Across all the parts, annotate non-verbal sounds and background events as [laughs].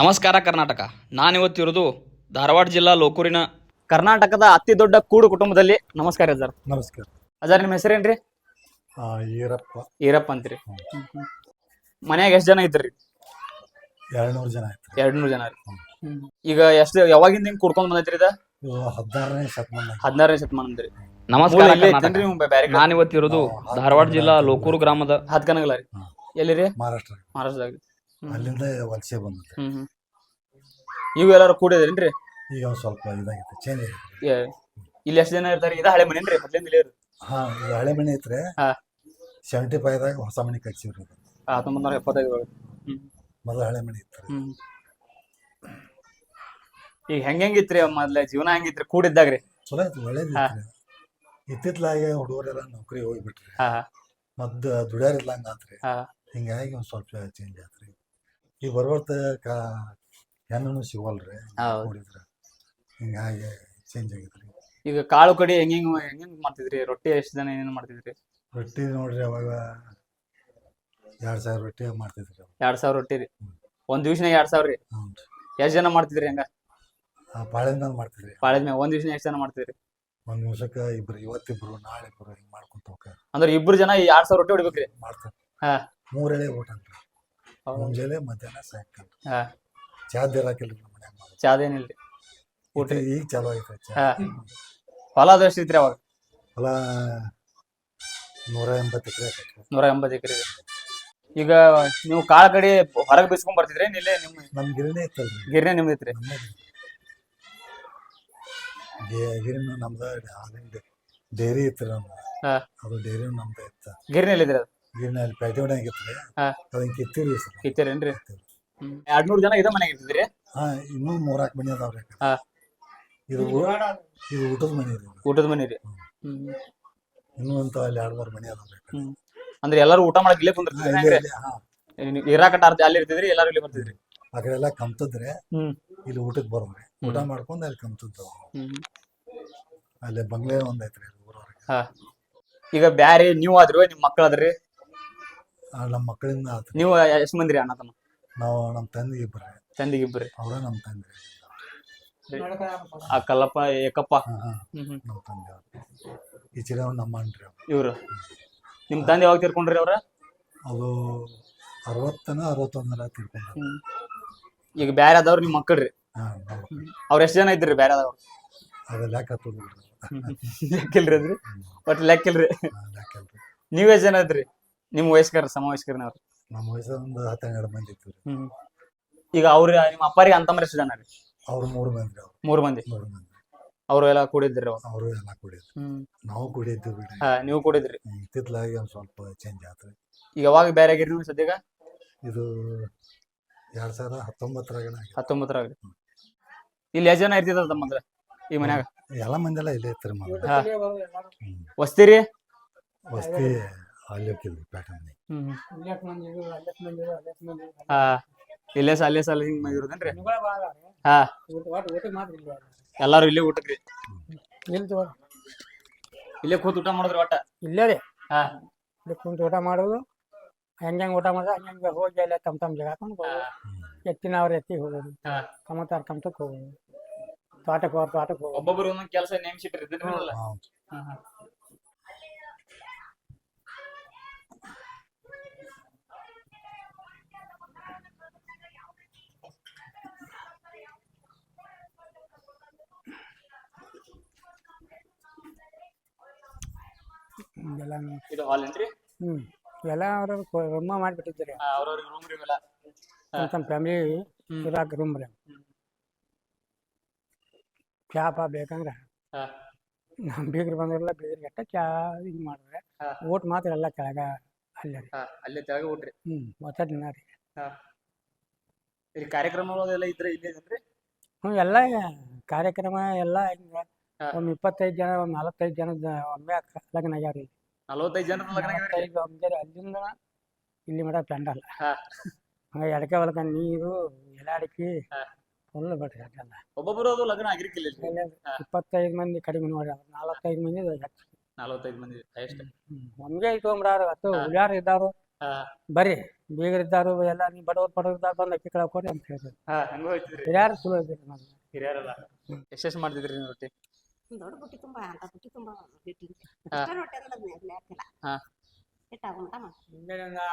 ನಮಸ್ಕಾರ ಕರ್ನಾಟಕ. ನಾನಿವತ್ತಿರೋದು ಧಾರವಾಡ ಜಿಲ್ಲಾ ಲೋಕೂರಿನ ಕರ್ನಾಟಕದ ಅತಿ ದೊಡ್ಡ ಕೂಡು ಕುಟುಂಬದಲ್ಲಿ ನಮಸ್ಕಾರ ಅಜಾರ್ ನಮಸ್ಕಾರ. ಅಜಾರ್ ನಿಮ್ಮ ಹೆಸರೇನ್ರಿ? ಆ, ಈರಪ್ಪ. ಈರಪ್ಪ ಅಂತೀರಿ. ಮನ್ಯಾಗ ಎಷ್ಟು ಜನ ಇದ್ರಿ ಎರಡ್ನೂರು ಜನ ಆಯ್ತು ಎರಡ್ ನೂರು ಜನ ರೀ. ಈಗ ಎಷ್ಟು ಯಾವಾಗಿಂದ ಹಿಂಗೆ ಕುಡ್ಕೊಂಡ್ ಬಂದೈತ್ರಿ ಇದ? ಇದು ಹದಿನಾರನೇ ಶತಮಾನ ಹದಿನಾರನೇ ಶತಮಾನ ಅಂದ್ರಿ. ನಮಸ್ಕಾರ ಕರ್ನಾಟಕ. ಕಡೆ? ನಾನಿವತ್ತಿರೋದು ಧಾರವಾಡ ಜಿಲ್ಲಾ ಲೋಕೂರು ಗ್ರಾಮದ. ಹತ್ ಕನಗಲ ರೀ. ಎಲ್ಲಿ ರೀ ಮಹಾರಾಷ್ಟ್ರ. ಮಹಾರಾಷ್ಟ್ರದಾಗ. ಅಲ್ಲಿಂದ ವಲಸೆ ಬಂದಿದೆ ಹ್ಮ್ ಹ್ಮ್. ನೀವು ಎಲ್ಲಾರು ಕೂಡಿದ್ರೇನ್ರಿ? ಈಗ ಒಂದ್ ಸ್ವಲ್ಪ ಇದಾಗಿತ್ತು ಚೇಂಜ್ ಆಗಿತ್ತು. ಏ, ಇಲ್ಲಿ ಎಷ್ಟು ಜನ ಇರ್ತಾರೆ? ಇದು ಹಳೆ ಮನೇನ್ರಿ ಮೊದ್ಲಿಂದ ಇಲ್ಲೇ ಇರೋದು ಹಾ ಇದು ಹಳೆ ಮನೆ ಐತ್ರಿ. ಹಾ. ಸೆವೆಂಟಿ ಫೈವ್ದಾಗ ಹೊಸ ಮನೆ ಕಟ್ಸಿವ್ರಿ ಇದು ಹತ್ತೊಂಬತ್ತು ನೂರ ಎಪ್ಪತ್ತೈದು ಒಳಗೆ ಹ್ಮ್. ಮೊದಲು ಹಳೆ ಮನೆ ಇತ್ತು ಹ್ಮ್. ಈಗ ಹೆಂಗೆ ಹೆಂಗಿತ್ರಿ ಮೊದ್ಲ ಜೀವನ ಹೆಂಗಿತ್ರಿ ಕೂಡಿದ್ದಾಗ್ರಿ? ಚಲೋ ಐತಿ ಒಳ್ಳೇದು ಹಾ. ಐತ್ರಿ ಇತ್ತಿತ್ಲಾಗೆ ಹುಡುಗರೆಲ್ಲ ನೌಕರಿ ಹೋಗ್ಬಿಟ್ರಿ ಹಾ ಹಾ. ಮದ್ದು ದುಡಿಯಾರ ಹಂಗಾತ್ರಿ. ಹಾಂ. ಹಾ ಹಿಂಗಾಗಿ ಒಂದ್ ಸ್ವಲ್ಪ ಚೇಂಜ್ ಆತ್ರಿ. ಈಗ ಬರ್ಬರ್ತ ಕಾ ಹೆಣ್ಣು ಸಿಗೋಲ್ರಿ ಹೌದ್. ನೋಡಿದ್ರ ಹಿಂಗಾಗಿ ಚೇಂಜ್ ಆಗಿದ್ರಿ. ಈಗ ಕಾಳು ಕಡಿ ಹೆಂಗ್ ಹೆಂಗ್ ಮಾಡ್ತಿದ್ರಿ? ರೊಟ್ಟಿ ಎಷ್ಟು ಜನ ಏನೇನ್ ಮಾಡ್ತಿದ್ರಿ? ರೊಟ್ಟಿ ನೋಡ್ರಿ ಅವಾಗ ಎರಡ್ ಸಾವಿರ ರೊಟ್ಟಿ ಮಾಡ್ತಿದ್ರಿ ಅವಾಗ. ಎರಡ್ ಸಾವಿರ ರೊಟ್ಟಿ ರೀ. ಒಂದ್ ದಿವ್ಸನಾಗ ಎರಡ್ ಸಾವಿರ ರೀ. ಎಷ್ಟ್ ಜನ ಮಾಡ್ತಿದ್ರಿ ಹಂಗ? ಆ ಪಾಳ್ಯದ ಮೇಲೆ ಮಾಡ್ತಿದ್ರಿ. ಬಾಳದ್ ಮ್ಯಾಗ ಒಂದ್ ದಿವ್ಸನ ಎಷ್ಟ್ ಜನ ಮಾಡ್ತಿದ್ರಿ? ಒಂದ್ ದಿವ್ಸಕ್ಕೆ ಇಬ್ರು ಇವತ್ತಿಬ್ರು ನಾಳೆ ಇಬ್ರು ಹಿಂಗ್ ಮಾಡ್ಕೊಂತ ಹೋಗ್ತಾರೆ ಅಂದ್ರೆ ಇಬ್ರು ಜನ ಎರಡ್ ಸಾವಿರ ರೊಟ್ಟಿ ಹೊಡಿಬೇಕ್ರಿ? ಮಾಡ್ತಾರೆ. ಹಾ. ಮೂರೇಳೆ ಊಟ ಹೌದ್. ಮುಂಜಾನೆ ಮಧ್ಯಾಹ್ನ ಸಾಯಂಕಾಲ. ಹಾ. ಚಾದ್ ಇರಾಕಿಲ್ರಿ ನಮ್ಮ ಮನ್ಯಾಗ ಮೊದಲು. ಚಾದೇನಿಲ್ರಿ ಊಟ ಈಗ- ಈಗ ಚಾಲು ಐತೆ ಚಾ ಹಾ. ಹೊಲ ಅದು ಎಷ್ಟ್ ಐತ್ರಿ ಅವಾಗ? ಹೊಲ ನೂರ ಎಂಬತ್ತು ಎಕರೆ ನೂರ ಎಂಬತ್ತು ಎಕರೆ ಈಗ ನೀವು ಕಾಳ ಕಡೆ ಹೊರಗೆ ಬಿಸ್ಕೊಂಡ್ ಬರ್ತಿದ್ರೆ ಇಲ್ಲೇ ನಿಮ್ಮ ನಮ್ ಗಿರಿನೇ ಇತ್ತಲ್ರಿ. ಗಿರ್ನೆ ನಿಮ್ದೈತ್ರಿ ಗಿ- ಗಿರಿನು ನಮ್ದ ಹಾಲಿಂದ ಡೈರಿ ಇತ್ತು ನಮ್ದು. ಹಾ. ಅದು ಡೈರಿ ನಮ್ದ ಇತ್ತು. ಗಿರ್ನೆ ಎಲ್ಲಿದ್ರಿ ಅದು? ಗಿರಿನ ಅಲ್ಲಿ ಪೇಟೆ ಒಳಗೆ ಇತ್ತು ಹಾ. ಅದನ್ನ ಕಿತ್ತೀರಿ ಸರ್. ಕಿತ್ತೀರೇನ್ರಿ? ಎರಡ್ ನೂರ್ ಜನ ಇದ ಮನೆಗೆ ಇರ್ತಿದ್ರಿ? ಹಾ ಇನ್ನೂ ಮೂರಾಕ್ ಮನಿ ಅದಾವ್ರಿ ಹಾ. ಇದು ಊ- ಇದು ಊಟದ ಮನೆ ರೀ ಊಟದ ಮನೆ ರೀ. ಹ್ಮ್. ಇನ್ನೂ ಅಂತ ಅಲ್ಲಿ ಎರಡು ಮೂರು ಮನಿ ಅದಾವ್ರಿ ಹ್ಮ್. ಅಂದ್ರೆ ಎಲ್ಲಾರು ಊಟ ಮಾಡಕ್ ಇಲ್ಲೇ ಹಾ, ಕುಂದಿರ್ತಿದ್ರಿ ಇಲ್ಲೇ- ಹೆಂಗ್ರಿ ಇಲ್ಲೇ, ಹಾ. ಅಲ್ಲಿ ಇರ್ತಿದ್ರಿ ಎಲ್ಲಾರು ಇಲ್ಲಿ ಬರ್ತಿದ್ರಿ? ಆ ಕಡೆ ಎಲ್ಲ ಕಮ್ತದ್ರಿ. ಹ್ಮ್. ಇಲ್ಲಿ ಊಟಕ್ಕೆ ಬರೋದ್ರಿ ಊಟ ಮಾಡ್ಕೊಂಡು ಅಲ್ಲಿ ಕಮ್ತದ್ದು ಹ್ಮ್. ಅಲ್ಲಿ ಬಂಗ್ಲೆ ಒಂದ್ ಐತ್ರಿ ಊರವ್ರಿಗೆ ಹಾ. ಈಗ ಬ್ಯಾರೆ ನೀವು ಆದ್ರಿ ನಿಮ್ಮ ಮಕ್ಳು ಆದ್ರಿ? ಆ, ನಮ್ಮ ಮಕ್ಕಳಿಂದ ಆತ್ರಿ. ನೀವು ಎಷ್ಟ್ ಮಂದಿರಿ ಅಣ್ಣ ತಮ್ಮ ನಾವು ನಮ್ಮ ತಂದೆ ಇಬ್ಬರೇ. ತಂದಿಗೆ ಇಬ್ರಿ ಅವರೇ ನಮ್ಮ ತಂದೆ. ಆ ಕಲ್ಲಪ್ಪ ಏಕಪ್ಪ. ಹಾಂ ಹಾ ಹ್ಮ್ ಹ್ಮ್. ನಮ್ಮ ತಂದೆ ಅವ್ರು. ಈ ಚಿರವ್ ನಮ್ಮ ಅಣ್ರಿ ಅವ್ರು. ಇವ್ರು. ನಿಮ್ ತಂದೆ ಯಾವಾಗ ತೀರ್ಕೊಂಡ್ರಿ ಅವ್ರ? ಅದು ಅರವತ್ತನ ಅರವತ್ತೊಂದರ ತಿರ್ಕೊಂಡ್ರಿ ಹ್ಮ್. ಈಗ ಬೇರೆ ಆದವ್ರು ನಿಮ್ಮ ಮಕ್ಕಳ್ರಿ. ಹಾಂ ಅವ್ರ ಎಷ್ಟು ಜನ ಇದ್ರಿ ಬೇರೆ ಆದವ್ರು? ಅದು ಲೆಕ್ಕ ಹತ್ತದ ಲೆಕ್ಕಿಲ್ರಿ ಅದ್ರಿ? ಒಟ್ ಲೆಕ್ಕಿಲ್ರಿ? ಲೆಕ್ಕ ನೀವ್ ಎಷ್ಟ್ ಜನ ಇದ್ರಿ? ನಿಮ್ ವಯಸ್ಕರ ಸಮ ನಮ್ಮ ವಯಸ್ಸೊಂದು ಹತ್ತೆರಡು ಮಂದಿ ಇತ್ತು ರೀ. ಹ್ಮ್. ಈಗ ಅವ್ರ ನಿಮ್ಮ ಅಪ್ಪಾರಿಗೆ ಅಂತ ಎಷ್ಟು ಜನ ರೀ? ಅವ್ರು ಮೂರು ಮಂದಿ ಅವ್ರು. ಮೂರ್ ಮಂದಿ? ಮೂರು ಮಂದಿ. ಅವ್ರು ಎಲ್ಲ ಕೂಡಿದ್ರಿ ಅವ್ರು ಅವರು ಎಲ್ಲ ಕುಡಿದ್ರು. ಹ್ಮ್. ನಾವು ಕುಡಿದ್ದು ಬಿಡಿ. ಹಾ ನೀವು ಕೂಡಿದ್ರಿ? ಇತ್ತಿತ್ಲಾಗಿ ಒಂದು ಸ್ವಲ್ಪ ಚೇಂಜ್ ಆತ್ರಿ. ಈಗ ಯಾವಾಗ ಬೇರೆ ಆಗಿರಿ ನೀವು ಸದ್ಯಗ ಇದು ಎರಡ್ ಸಾವಿರ ಹತ್ತೊಂಬತ್ತರಾಗ ಹತ್ತೊಂಬತ್ತರಾಗ ಇಲ್ಲಿ ಎಷ್ಟು ಜನ ಇರ್ತಿದ್ರ ತಮ್ಮಂದ್ರ ಈ ಮನ್ಯಾಗ? ಎಲ್ಲ ಮಂದಿ ಎಲ್ಲ ಇಲ್ಲೇ ಮೊದಲು ಹಾ. ಹ್ಮ್. ವಸ್ತಿರಿ ವಸ್ತಿ ಅಲ್ಲಿ ಹ್ಮ್. ಹಾ. ಇಲ್ಲೇ ಸಾಲೆ ಸಾಲ ಹಿಂಗ್ ಮಂದಿ ಇರೋದೇನ್ರಿ ಹಾ. ಎಲ್ಲಾರು ಇಲ್ಲೇ ಊಟಕ್ರಿ ಇಲ್ಲೇ ಕೂತ್ ಊಟ ಮಾಡಿದ್ರಿ ಒಟ್ಟ? ಇಲ್ಲೇ ರೀ. ಹಾ. ಇಲ್ಲಿ ಕುಂತು ಊಟ ಮಾಡೋದು. ಹೆಂಗೆ ಊಟ ಮಾಡೋದು ಹಂಗೆ ಹೋಗಿ ಅಲ್ಲೇ ತಮ್ಮ ತಮ್ಮ ಜಾಗ ಹಾಕೊಂಡು ಹೋಗೋದು. ಎತ್ತಿನ ಅವ್ರ ಎತ್ತಿ ಹೋಗೋದು. ಕಮತಾರ ಕಮತಕ್ಕೆ ಹೋಗೋದು. ತೋಟಕ್ಕೆ ಹೋಗಿ ತೋಟಕ್ಕೆ ಹೋಗೋದು. ಒಬ್ಬೊಬ್ಬರು ಒಂದೊಂದು ಕೆಲಸ ನೇಮಿಸಿಟ್ರಿ ಹಾ. ಎಲ್ಲ ಇದು ಹಾಲ್ ಏನ್ರಿ? ಹ್ಞೂ ಎಲ್ಲ ಅವ್ರ ರೂಮ್ ಮಾಡಿಬಿಟ್ಟಿದ್ದಾರೆ. ಅವ್ರವ್ರಿಗೆ ರೂಮ್ ರೀ ಇವೆಲ್ಲ ತಮ್ಮ ತಮ್ಮ ಫ್ಯಾಮಿಲಿ ಹ್ಮ್. ಇರಾಕ ರೂಮ್ ರೀ. ಚಾ ಪಾ ಬೇಕಂದ್ರೆ ಹಾ. ನಮ್ಮ ಬೀಗ್ರು ಬಂದಿರಲ್ಲ ಬೀಗ್ರಿಗೆ ಅಟ್ಟ ಚಾ ಹಿಂಗೆ ಮಾಡಿದ್ರೆ ಹಾ. ಊಟ ಮಾತ್ರ ಎಲ್ಲ ಕೆಳಗ ಅಲ್ಲೇ ರೀ. ಹಾ ಅಲ್ಲೇ ತೆಳಗೆ ಊಟ್ರಿ ಹ್ಞೂ ದಿನ ರೀ. ಇಲ್ಲಿ ಕಾರ್ಯಕ್ರಮಗಳೆಲ್ಲ ಇದ್ರೆ ಇಲ್ಲೇ ಏನ್ರಿ ಹ್ಞೂ ಎಲ್ಲ ಕಾರ್ಯಕ್ರಮ ಎಲ್ಲ ಹಿಂಗೆ ಹಾ. ಒಂದು ಇಪ್ಪತ್ತೈದು ಜನ ಒಂದು ನಲವತ್ತೈದು ಜನದ ಒಮ್ಮೆ ಲಗ್ನ ಆಗ್ಯಾವ ರೀ ನಲವತ್ತೈದು ಜನ ಅಲ್ಲಿಂದ ಇಲ್ಲಿ ಮಟ ಪೆಂಡಲ್ ಹಂಗ ಎಡಕೆ ಹೊಲಕ ನೀರು ಎಲಾಡಿಕೆ. ಫುಲ್ ಬಿಡ್ರಿ ಅದೆಲ್ಲ ಒಬ್ಬೊಬ್ರು ಅದು ಲಗ್ನ ಆಗಿರ್ಕಿಲ್ಲ. ಇಪ್ಪತ್ತೈದು ಮಂದಿ ಕಡಿಮೆ ನೋಡಿ ನಾಲ್ಕೈದು ನಲವತ್ತೈದು ಮಂದಿ ಹೆಚ್ಚು ನಲವತ್ತೈದು ಮಂದಿ ಎಷ್ಟು? ನಮ್ಗೆ ಅಥವಾ ಹಾ. ಹುಲಿಯಾರು ಇದ್ದಾರು ಬರೀ ಬೇಗ ಬೀಗರಿದ್ದಾರು ಎಲ್ಲ ನೀವು ಬಡವ್ರು ಬಡವ್ರು ಇದ್ದಾರು ಬಂದು ಅಕ್ಕಿ ಕಡೆ ಕೊಡಿ ಅಂತ ಹೇಳಿದ್ರು. ಹಾ ಹೆಂಗೋ ಹೋಯ್ತಿದ್ರಿ. ಹಿರಿಯರು ಚಲೋ ಇದ್ದೀರಿ ನಮ್ಗೆ ಹಿರಿಯರಲ್ಲ? ಎಷ್ಟೆಷ್ಟು ಮಾಡ್ತಿದ್ರಿ ನೀವು ರೊಟ್ಟಿ? ದೊಡ್ಡ ಬುಟ್ಟಿ ತುಂಬಾ ಅಂತ ಬುಟ್ಟಿ ತುಂಬಾ ರೊಟ್ಟಿ ಲೆಕ್ಕಿಲ್ಲ ಹಾ. ಹಿಟ್ಟು ಆಗುಂಟ ಮಾಡ್ತೀವಿ ಮುಂಜಾನೆ ಒಂದು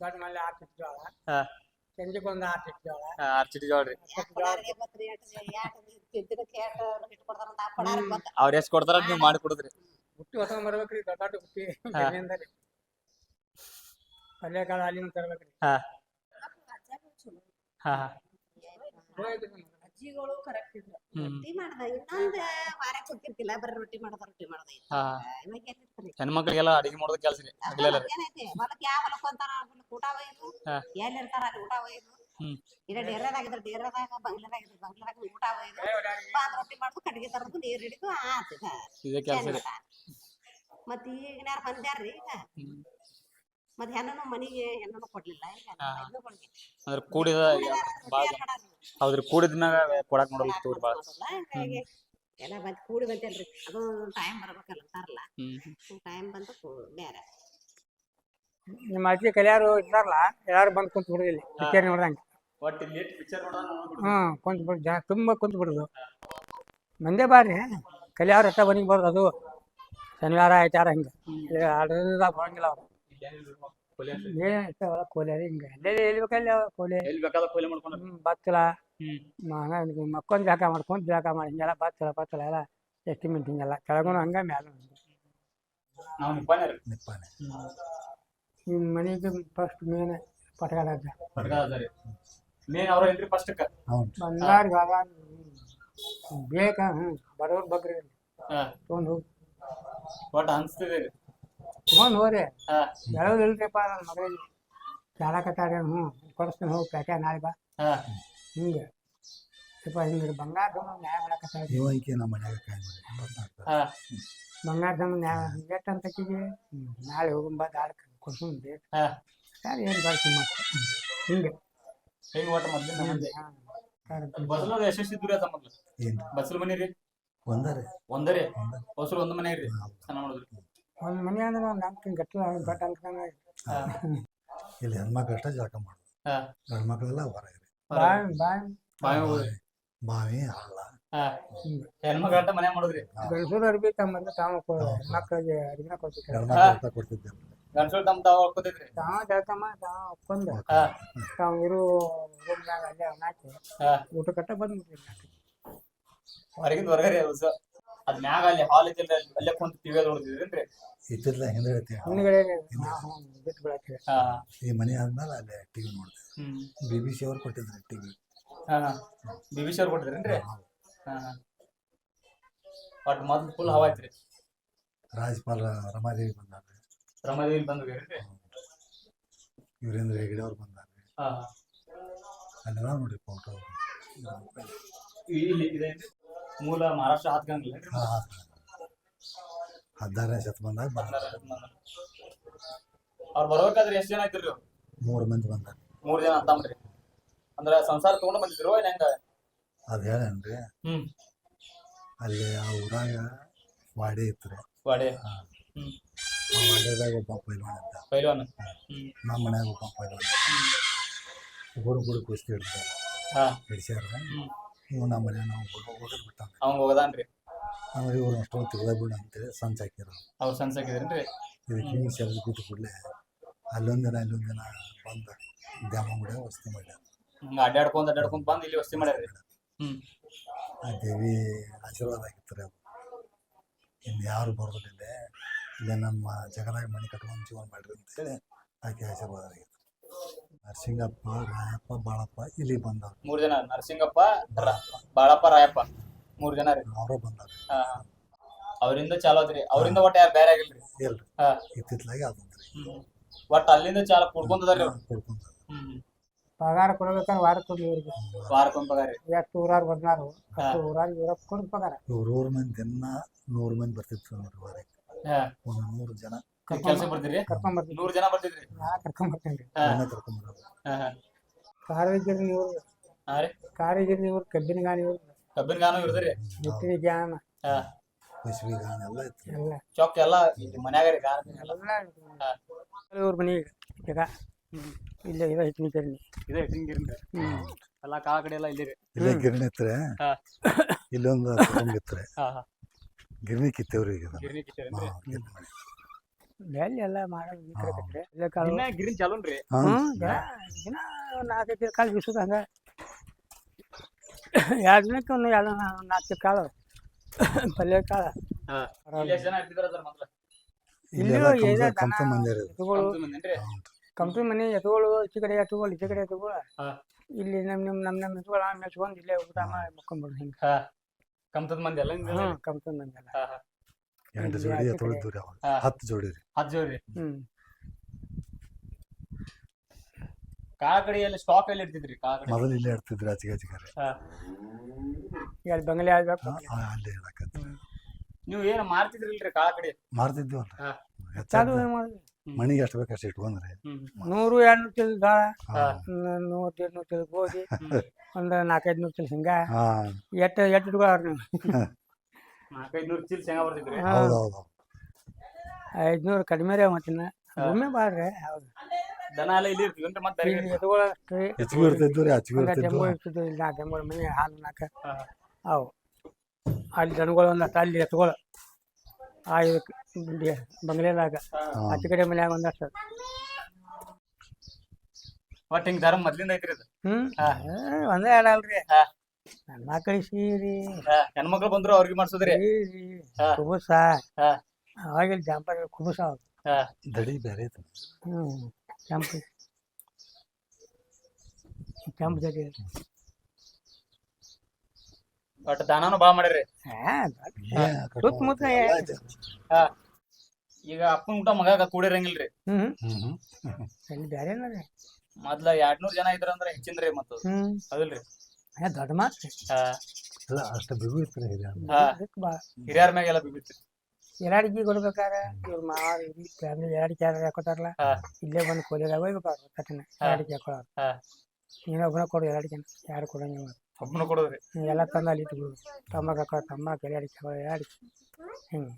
ದೊಡ್ಡ ಮಲ್ಲಿ ಆರು ಚಿಟ್ಟು ಜೋಳ ಹಾ. ಸಂಜೆಗೆ ಒಂದು ಆರು ಜೋಳ ಆರ್ ಚಿಟಿ ಜೋಳ ರೀ ಹಿಟ್ಟು ಅವ್ರ ಎಷ್ಟು ಕೊಡ್ತಾರ ನೀವು ಮಾಡಿ ಕೊಡುದ್ರಿ ಹುಟ್ಟಿ ಹೊಸ ಬರ್ಬೇಕ್ರಿ ದೊಡ್ಡ ದೊಡ್ಡ ಬುಟ್ಟಿ ಹಾ. ಪಲ್ಯ ಕಾಳು ಅಲ್ಲಿಂದ ತರ್ಬೇಕ್ರಿ ಹಾ ಹಾ ಹಾ. ಅಜ್ಜಿಗಳು ಕರೆಕ್ಟ್ ಇದ್ರು ರೊಟ್ಟಿ ಮಾಡ್ದ ಇನ್ನೊಂದ್ ವಾರ ಕುಂತಿರ್ತಿಲ್ಲ ಬರೀ ರೊಟ್ಟಿ ಮಾಡದ ರೊಟ್ಟಿ ಮಾಡ್ದ ಹಾ. ಇವಾಗ ಎಲ್ಲಿರ್ತಾರೆ ಹೆಣ್ಮಕ್ಳಿಗೆಲ್ಲ ಅಡಿಗೆ ಮಾಡೋದ್ ಕೆಲಸ ರೀ ಹಗಲೆಲ್ಲ ರೀ ಏನೈತಿ ಹೊಲಕ್ಕೆ ಯಾವ ಹೊಲಕ್ಕೆ ಅಂತಾರ ಊಟ ಒಯ್ದು ಹಾ. ಎಲ್ಲಿರ್ತಾರ ಅಲ್ಲಿ ಊಟ ಒಯ್ದು. ಹ್ಮ್. ಇಲ್ಲ ಡೇರದಾಗಿದ್ರೆ ಡೇರದಾಗ ಬಂಗ್ಲಾದಾಗ ಬಂಗ್ಲಾದಾಗ ಊಟ ಒಯ್ದು ಬಾದ್ ರೊಟ್ಟಿ ಮಾಡುದು ತರದು ನೀರ್ ಹಿಡಿದು ಆತಿದ ಇದೇ ಕೆಲಸ ರೀ ಮತ್ ಈಗಿನಾರ ಬಂದ್ಯಾರ್ರಿ ಈಗ? ಹ್ಮ್. ಮತ್ ಹೆಣ್ಣು ಮನಿಗೆ ಹೆಣ್ಣು ಕೊಡ್ಲಿಲ್ಲ. ಈಗ ಹಾ. ಹೆಣ್ಣು ಕೊಡ್ಲಿ. ಅಂದ್ರೆ ಕೂಡಿದ ಬಾಳ ಯಾರ್ ಮಾಡಾರ್ರಿ? ಹೌದ್ರಿ ಕೂಡಿದ ಮ್ಯಾಗ ಕೊಡಾಕ್ ನೋಡಲ್ಲ ತಗೋರಿ ಬಾಳ ಹಂಗಾಗಿ ಎಲ್ಲ ಬಂದ್ ಕೂಡಿ ಬಂತಲ್ರಿ ಅದು ಟೈಮ್ ಬರ್ಬೇಕಲ್ಲ ಅಂತಾರಲ್ಲ ಟೈಮ್ ಬಂದು ಕೂ- ಬೇರೆ ನಿಮ್ಮ ಅಜ್ಜಿ ಕಲಿಯಾರು ಇದ್ದಾರಲ್ಲ ಯಾರು ಬಂದು ಕುಂತ ಬಿಡುದಿಲ್ಲ. ಪಿಕ್ಚರ್ ನೋಡ್ದಂಗೆ. ಒಟ್ಟು ಇಲ್ಲಿ ಪಿಕ್ಚರ್ ಹ್ಮ್ ಕುಂತ ಬಿಡು ಜನ ತುಂಬಾ ಕುಂತ ಬಿಡುದು. ಮಂದೇ ಬಾರಿ ಕಲಿಯಾರು ಅಷ್ಟ ಬನಿಗೆ ಬರೋದು ಅದು. ಶನಿವಾರ ಆಯ್ತಾರ ಹಿಂಗೆ. ಆಡದಾಗ ಬರಂಗಿಲ್ಲ ಅವ್ರು. ಕೋಲಿಯಾರಿ ಹಿಂಗೆ ಅಲ್ಲೇ ಕೋಲಿ. ಎಲ್ಲಿ ಬೇಕಾದ ಕೊಯ್ಲೆ ಮಾಡ್ಕೊಂಡು ಹ್ಮ್ ಬತ್ತಲ ಹ್ಮ್. ಮಕ್ಕೊಂದು ಜಾಕ ಮಾಡ್ಕೊಂಡ್ ಜಾಕ ಮಾಡಿ ಹಿಂಗೆಲ್ಲ ಬತ್ತಲ ಬತ್ತಲ ಎಲ್ಲ ಎಸ್ಟಿಮೆಂಟ್ ಹಿಂಗೆಲ್ಲ. ಕೆಳಗೂ ಹಂಗ ಮ್ಯಾಲ ನಾವು ನಿಪ್ಪಾನೆ ರೀ ನಿಪ್ಪಾನೆ ನಿಮ್ಮ ಮನೆಗೆ ಫಸ್ಟ್ ಮೇನ್ ಪಟಗಾಲ ರೀ. ಮೇನ್ ಅವ್ರ ಏನ್ರಿ ಫಸ್ಟ್ ಅವ್ನು ಬಂಗಾರ ಬಾಗ ಬೇಕ ಹ್ಞೂ ಬಡವ್ರ ಬಗ್ರಿ ಹಾ. ತೊಗೊಂಡು ಹೋಗಿ. ಒಟ್ಟು ಅನ್ಸ್ತಿದೆ ರೀ. ತೊಗೊಂಡು ಹೋರಿ ಇಲ್ರಿಪ್ಪ ನನ್ನ ಮಗಳಿಗೆ ಚಾಲಕತ್ತಾರ ಹ್ಞೂ ಕೊಡಿಸ್ತೀನಿ ಹೋಗಿ ಪ್ಯಾಕೆ ನಾಳೆ ಬಾ. ಹಾ. ಹಿಂಗೆ. ಯಪ್ಪ ಹಿಂಗೆ ಬಂಗಾರ ನ್ಯಾಯ ಮಾಡಕತ್ತಾರ ನಮ್ಮ ಮನ್ಯಾಗ ಕಾಯಿ ಬಂಗಾರ ತಗೊಂಡು ನ್ಯಾಯ ಎಷ್ಟು ಅಂತ ಕಿಗೆ ನಾಳೆ ಹೋಗಂಬ ದಾಳ ಹಾ. ಸರ್ ಏನು ಬಳಸಿ ಮತ್ತೆ ಹಿಂಗೆ. ಹೆಂಗ್ ಒಟ್ಟು ಮೊದ್ಲಿನ ಮುಂದೆ ಹಾಂ ಯಶಸ್ವಿ ಮೊದ್ಲು ಏನು ಬಸಲು ಮನಿ ರೀ ಒಂದರೆ? ಒಂದರೇ. ಬಸಲು ಒಂದ್ ಮನೆ ಇರ್ರಿ ಚೆನ್ನಾಗಿ ನೋಡಿದ್ರಿ ಒಂದು ಮನೆ ಅಂದ್ರೆ ಒಂದು ನಾಲ್ಕು ಗಟ್ಟಲ ಗಟ್ಟು ಅನ್ಕೊಂಡ ಇಲ್ಲಿ ಹೆಣ್ಮಕ್ಳು ಅಷ್ಟೇ ಜಳಕ ಮಾಡೋದು. ಹಾ. ಗಂಡು ಹೊರಗೆ. ಬಾವಿ ಬಾವಿ. ಬಾವಿ ಹೋಗ್ರಿ ಬಾವಿ ಹಳ್ಳ. ಹಾ. ಹೆಣ್ಮಕ್ಳ ಅಟ್ಟ ಮನೆ ಮಾಡುದ್ರಿ? ಗಂಡಸರು ಅರ್ಬಿ ತಮ್ಮಂದು ತಾವು ಕೊ- ಮಕ್ಕಳಿಗೆ ಗಂಡು ಗಂಡಸರು ತಮ್ಮ ತಾವ ತಾವು ಜಳಕಮ್ಮ ತಾವು ಒಪ್ಕೊಂಡು ಹಾ. ತಾವು ಇರು ರೂಮ್ನಾಗ ಅಲ್ಲೇ ಹಾ. ಊಟ ಕಟ್ಟ ಬಂದ್ಬಿಟ್ರಿ ಹೊರಗಿಂದ ಹೊರಗಡೆ ಹೊಸ ಅದ್ ಮ್ಯಾಗ ಅಲ್ಲಿ ಹಾಲ್ ಇದ್ದಿಲ್ಲ ಅಲ್ಲೇ ಕುಂತ ಟಿವಿ ನೋಡ್ತಿದ್ರೇನ್ರಿ ಇತ್ತಿರ್ಲ ಹಿಂದ್ಗಡೆ ನಾವು ಬಿಟ್ಟು ಬಿಡಕ್ಕೆ ಹಾ. ಈ ಮನೆ ಆದ್ಮೇಲೆ ಅಲ್ಲೇ ಟಿವಿ ನೋಡಿದೆ ಹ್ಮ್. ಬಿ ಬಿ ಸಿ ಅವ್ರು ಕೊಟ್ಟಿದ್ರು ಟಿವಿ ಹಾ ಬಿ ಬಿ ಅವ್ರು ಕೊಟ್ಟಿದ್ರೇನ್ರಿ ಹಾ ಒಟ್ ಮೊದ್ಲು ಫುಲ್ ಹವಾ ಐತ್ರಿ ರಾಜ್ಪಾಲ್ ರಮಾದೇವಿ ಬಂದಾರ ರಮಾದೇವಿ ಬಂದ್ರಿ ವೀರೇಂದ್ರ ಹೆಗಡೆ ಅವ್ರು ಬಂದಾರ ಹಾ ಅಲ್ಲೆಲ್ಲ ನೋಡಿ ಫೋಟೋ ಇಲ್ಲಿ ಇದೆ ಮೂಲ ಮಹಾರಾಷ್ಟ್ರ ಹಾತ್ಗಂಗಿಲ್ಲ ಹದಿನಾರನೇ ಶತಮಾನದಾಗ ಬಂದಾರ ಅವ್ರು ಬರ್ಬೇಕಾದ್ರೆ ಎಷ್ಟ್ ಜನ ಐತಿರಿ ಮೂರು ಮಂದಿ ಬಂದಾರ ಮೂರ್ ಜನ ಅಂತಂದ್ರಿ ಅಂದ್ರ ಸಂಸಾರ ತಗೊಂಡ್ ಬಂದಿದ್ರು ಏನ್ ಹೆಂಗ? ಅದು ಹೇಳೇನ್ರಿ? ಹ್ಮ್. ಅಲ್ಲಿ ಆ ಊರಾಗ ವಾಡೆ ಇತ್ತು ವಾಡೆ. ಹಾ. ಹ್ಮ್. ಆ ವಾಡೆದಾಗ ಒಬ್ಬ ಪೈಲ್ವಾನ್ ಇದ್ದ. ಪೈಲ್ವಾನ್. ಹ್ಮ್. ನಮ್ಮ ಮನ್ಯಾಗ ಒಬ್ಬ ಪೈಲ್ವಾನ್ ಹುಡುಗ ಹುಡುಗ ಕುಸ್ತಿ ಹಿಡ್ತಾರೆ ಹಾ. ಹಿಡ್ಸ್ಯಾರ. ಹ್ಮ್. ಇವ್ ನಮ್ಮ ಮನೆ ನಾವು ಹೋಗೋದು ಬಿಟ್ಟಾನ ಅವಂಗ ಹೋಗದಾನ್ರಿ. ಆಮೇಲೆ ಇವ್ರು ಅಷ್ಟೊಂದು ತೆಗ್ದ ಬಿಡ ಅಂತೇಳಿ ಸಂಚ ಹಾಕಿರ ಅವ್ರ ಸಣ್ಣ ಸಾಕಿದ್ರೇನ್ರಿ? ಇದಕ್ಕೆ ಹಿಂಗೆ ಸೆಲ್ದು ಕೂತು ಕೂಡಲೇ ಅಲ್ಲೊಂದು ದಿನ ಇಲ್ಲೊಂದು ದಿನ ಬಂದ ದ್ಯಾಮ ಬಿಡ ವಸ್ತಿ ಮಾಡ್ಯಾರ. ಹಿಂಗ ಅಡ್ಡಾಡ್ಕೊಂಡ್ ಅಡ್ಡಾಡ್ಕೊಂಡ್ ಬಂದ್ ಇಲ್ಲಿ ವಸ್ತಿ ಮಾಡ್ಯಾರ ಹ್ಮ್. ಆ ದೇವಿ ಆಶೀರ್ವಾದ ಆಗಿತ್ತು ರೀ ಅದು. ಇನ್ನು ಯಾರು ಬರೋದಿಲ್ಲ. ಇಲ್ಲೇ ನಮ್ಮ ಜಗದಾಗ ಮನೆ ಕಟ್ಕೊಂಡು ಜೀವನ ಮಾಡ್ರಿ ಅಂತೇಳಿ ಆಕೆ ಆಶೀರ್ವಾದ ಆಗಿತ್ತು. ನರಸಿಂಗಪ್ಪ ರಾಯಪ್ಪ ಬಾಳಪ್ಪ ಇಲ್ಲಿ ಬಂದವ್ರು. ಮೂರ್ ಜನ ನರಸಿಂಗಪ್ಪ ರ- ಬಾಳಪ್ಪ ರಾಯಪ್ಪ. ಮೂರ್ ಜನ ರೀ. ಅವರು ಬಂದವ್ರು. ಹಾ ಅವರಿಂದ ಚಾಲು ಆತ್ರಿ. ಅವರಿಂದ ಒಟ್ಟ ಯಾರು ಬೇರೆ ಆಗಿಲ್ರಿ? ಇಲ್ರಿ. ಹಾ. ಇತ್ತಿತ್ಲಾಗೆ ಅದೊಂದ್ರಿ ಹ್ಮ್ ಒಟ್ಟ ಅಲ್ಲಿಂದ ಚಾಲ ಕುಡ್ಕೊಂತದ್ರಿ ಅವ್ರು ಕೊಡ್ಕೊಂತ ಹ್ಮ್ ಪಗಾರ ಕೊಡ್ಬೇಕಂದ್ರೆ ವಾರ ಕೊಡ್ಲಿ ಇವ್ರಿಗೆ. ವಾರಕ್ಕೊಂದ್ ಪಗಾರ ರೀ. ಎಷ್ಟು ಊರಾರು ಬಂದಾರು. ಅಷ್ಟು ಇವ್ರಪ್ಪ ಕೊಡ್ ಪಗಾರ. ಮಂದಿ ದಿನ ನೂರು ಮಂದಿ ಬರ್ತಿತ್ತು ನೋಡ್ರಿ ವಾರಕ್ಕೆ. ಹಾ. ಒಂದು ನೂರು ಜನ. ಕೆಲ್ಸ ಬರ್ತೀರಿ? ಕರ್ಕೊಂಡ್ ಬರ್ತೀನಿ ನೂರ್ ಜನ ಬರ್ತಿದ್ರಿ? ನಾ ಕರ್ಕೊಂಡ್ ಬರ್ತೀನಿ ರೀ ಹಾ ಮನೆ ಕರ್ಕೊಂಡ್ಬರೋದು ಹಾ ಹಾ. ಕಾರಿಗಿರಿ ನೀವು ಹಾ ರೀ. ಕಾರಿಗಿರಿ ನೀವು ಕಬ್ಬಿನ ಗಾನಿ ಇವ್ರು. ಕಬ್ಬಿನ ಗಾನು ಜ್ಞಾನ ಹಾ. ಬಸವಿ ಗಾನ ಎಲ್ಲ ಇತ್ತು ಎಲ್ಲ. ಚೊಕ್ ಎಲ್ಲ ಇಲ್ಲಿ ಮನ್ಯಾಗ ರೀ ಗಾನ ಎಲ್ಲ? ಎಲ್ಲ ಇವ್ರ. ಮನೆಗೆ ಈಗ ಇಲ್ಲೇ ಇದೆ ಎಲ್ಲ ಕಾಳ ಕಡೆ ಎಲ್ಲ ಇಲ್ಲಿ. ಗಿರಣಿ ಇತ್ರೆ? ಹಾ. ಇಲ್ಲೊಂದು ತುಂಬಿತ್ರೆ ಹಾ ಹಾ. ಗಿರಣಿ ಕಿತ್ತೇವ್ರಿ ಈಗ ಅದನ್ನ. ಗಿರ್ನಿ ಕಿತ್ತೇರಿ ಹಾ, ಗಿರಣಿ ಮಾಡಿ. ಎಲ್ಲಿ ಎಲ್ಲ ಮಾಡೋದು ಈ ಕಡೆ ಹಾ. ಕಟ್ರೆ ಇಲ್ಲೇ ಕಾಳು ಇನ್ನ ಗಿರಿನ್ ಚಾಲೂನ್ರಿ ಹಾ, ದಿನ ದಿನ ನಾಲ್ಕೈದು ಕಾಳು ಬೀಸೋದು ಹಂಗೆ. ಎರಡು ದಿನಕ್ಕೆ ಒಂದು ಎರಡು ನಾಲ್ಕು ಕಾಳು ಪಲ್ಯ ಕಾಳು. ಹಾ. ಪರವಾಗಿಲ್ಲ. ಇಲ್ಲಿ ಎಷ್ಟ್ ಜನ ಇರ್ತಿದ್ರ ಸರ್ ಮೊದ್ಲು? ಇಲ್ಲೆಲ್ಲ ಇಲ್ಲೂ ಏನ ಕಂಸ- ಕಂಸ ಮಂದಿ ರೀ ಎತ್ತುಗಳು. ಕಮ್ತಿ ಮಂದಿನ್ರಿ ಕಂಪ್ನಿ ಮನೆ ಎತ್ತುಗಳು ಈಚೆ ಕಡೆ ಎತ್ತುಗಳು ಈಚೆ ಕಡೆ ಎತ್ತುಗಳು. ಹಾ. ಇಲ್ಲಿ ನಮ್ಮ ನಿಮ್ ನಮ್ಮ ನಮ್ಮ ಎತ್ತುಗಳು ಮೆಚ್ಕೊಂಡು ಇಲ್ಲೇ ಊಟ ಮಾಡಿ ಮುಕ್ಕೊಂಡ್ಬಿಡು ಹಿಂಗೆ. ಹಾ. ಕಮ್ತದ ಮಂದಿ ಎಲ್ಲ ಹಿಂಗ್ ಹ್ಞೂ ಕಂಪ್ನಿ ಮಂದಿ ಎಲ್ಲ. ಹಾ ಹಾ. ಎಂಟು ಜೋಡಿ ಅಥವಾ ದೂರ. ಹತ್ತು ಜೋಡಿ ರೀ ಹತ್ತು ಜೋಡಿ ಹ್ಞೂ ಕಾಳ ಕಡೆ ಎಲ್ಲಿ ಸ್ಟಾಕ್ ಎಲ್ಲಿ ಇರ್ತಿದ್ರಿ ಕಾಕಡಿ ಕಡೆ ಮೊದಲು ಇಲ್ಲೇ ಇಡ್ತಿದ್ರಿ ಆಚೆಗೆ ಆಚೆಗೆ. ರೀ ಹಾ. ಈಗ ಅಲ್ಲಿ ಬಂಗಲೆ ಆಗ್ಬೇಕು. ಅಲ್ಲೇ ಇಡಕತ್ತಿ ನೀವು ಏನು ಮಾರ್ತಿದ್ರಿಲ್ರಿ ಕಾಳ ಕಡೆ? ಮಾರ್ತಿದ್ವಲ್ಲ ಹಾ. ಹೆಚ್ಚಾಗಿ ಏನ್ ಮಾಡೋದು? ಮನಿಗೆ ಎಷ್ಟು ಬೇಕು ಅಷ್ಟು ಇಟ್ಕೊಂಡ್ರೆ. ಹ್ಮ್. ನೂರು ಎರಡು ನೂರು ಚೀಲ ದಾಳ. ಹಾ. ನೂರು ಎರಡು ನೂರು ಚೀಲ ಗೋಧಿ. ಹ್ಮ್. ಒಂದು ನಾಲ್ಕೈದು ನೂರು ಚೀಲ ಹಿಂಗ ಹಾ. ಎಟ್ಟು ಎಟ್ಟು ಇಟ್ಕೊಳ್ಳೋರು ನೀವು. [laughs] ನಾಲ್ಕೈದು ನೂರು ಚೀಲ ಶೇಂಗಾ ಬರ್ತಿದ್ರಿ ಹಾ. ಹೌದು ಹೌದು ಐದ್ನೂರು ಕಡಿಮೆ ರೀ ಮತ್ತಿನ್ನ. ಒಮ್ಮೆ ಬಾಳ್ರಿ ಹೌದು. ದನ ಎಲ್ಲ ಇಲ್ಲಿ ಮತ್ತೆ ಬೇರೆ ಇಲ್ಲಿ ಹೆಚ್ಚಿಗೆ ರೀ ಹೆಚ್ಚಿಗೆ ನಾಲ್ಕು ಮನೆ ಹಾಲು ನಾಲ್ಕು. ಅವು. ಅಲ್ಲಿ ಜನಗಳು ಒಂದಷ್ಟು ಅಲ್ಲಿ ಎತ್ತುಗಳು ಆ ಇದಕ್ಕೆ ಬಂಗ್ಲೆದಾಗ ಹತ್ತು ಆಚೆ ಕಡೆ ಮನ್ಯಾಗ ಒಂದಷ್ಟು ಒಟ್ಟು ಹಿಂಗೆ ಧರ್ಮ ಮೊದ್ಲಿಂದ ಐತ್ರಿ ಇದು? ಹ್ಮ್. ಹಾ. ಒಂದೇ ಎರಡು ಅಲ್ರಿ. ಹಾ. ನನ್ನ ಕಳಿಸಿರಿ ಹಾ, ಹೆಣ್ಮಕ್ಳು ಬಂದ್ರು ಅವ್ರಿಗೆ ಮಾಡ್ಸೋದ್ರಿ. ಹಾ. ಕುಬುಸ. ಹಾ. ಅವಾಗಿಲ್ಲಿ ಜಾಂಪರ್ ಕುಬುಸ ಅವು ಹಾ. ದಡಿ ಬೇರೆ ಐತೆ ಹ್ಞೂ ಕೆಂಪು ಕೆಂಪು ಜಡಿ ಒಟ್ಟು ದಾನನು ಬಾಳ ಮಾಡ್ಯಾರಿ ಹಾಂ ಸುತ್ತಮುತ್ತ ಎಲ್ಲ ಈಗ ಅಪ್ಪನ ಊಟ ಮಗ ಕೂಡಿರಂಗಿಲ್ರಿ. ಹ್ಮ್ ಹ್ಮ್. ಅಲ್ಲಿ ಬೇರೆ ರೀ ಮೊದ್ಲ ಎರಡ್ನೂರ್ ಜನ ಇದ್ರ ಅಂದ್ರ ಹೆಚ್ಚಿನ್ರಿ ಮತ್ತ. ಅದಲ್ರಿ ಹೌದಿಲ್ರಿ. ಏ ದೊಡ್ಡ ಮಾತು ಇಲ್ಲ ಅಷ್ಟು ಬಿಗು ಇತ್ತು. ಅದಕ್ಕೆ ಬಾ. ಹಿರಿಯರ ಮ್ಯಾಗೆಲ್ಲ ಬಿದ್ದಿತ್ರಿ ಎರಡಿಗೆ ಕೊಡ್ಬೇಕಾದ್ರೆ ಇವ್ರ ಮಾವ ಫ್ಯಾಮಿಲಿ ಎರಡಿಗೆ ಯಾರು ಹಾಕೋತಾರಲ್ಲ ಹಾ. ಇಲ್ಲೇ ಬಂದು ಕೋಲಿದಾಗ ಹೋಗ್ಬೇಕಾದ್ರೆ ಕಟ್ಟಿನ. ಎರಡಿಗೆ ಹಾಕೊಳ್ಳೋರು ಹಾ. ನೀನೊಬ್ಬನ ಕೊಡು ಎರಡಿಗೆ ಯಾರು ಕೊಡಂಗಿಲ್ಲ ಒಬ್ಬನ ಕೊಡೋದ್ರಿ. ಎಲ್ಲ ತಂದು ಅಲ್ಲಿ ಇಟ್ಬಿಡು. ತಮ್ಮ ಹಾಕೋ ತಮ್ಮ ಎರಡಿಗೆ ಹಾಕೋ ಎರಡಿಗೆ ಹಿಂಗೆ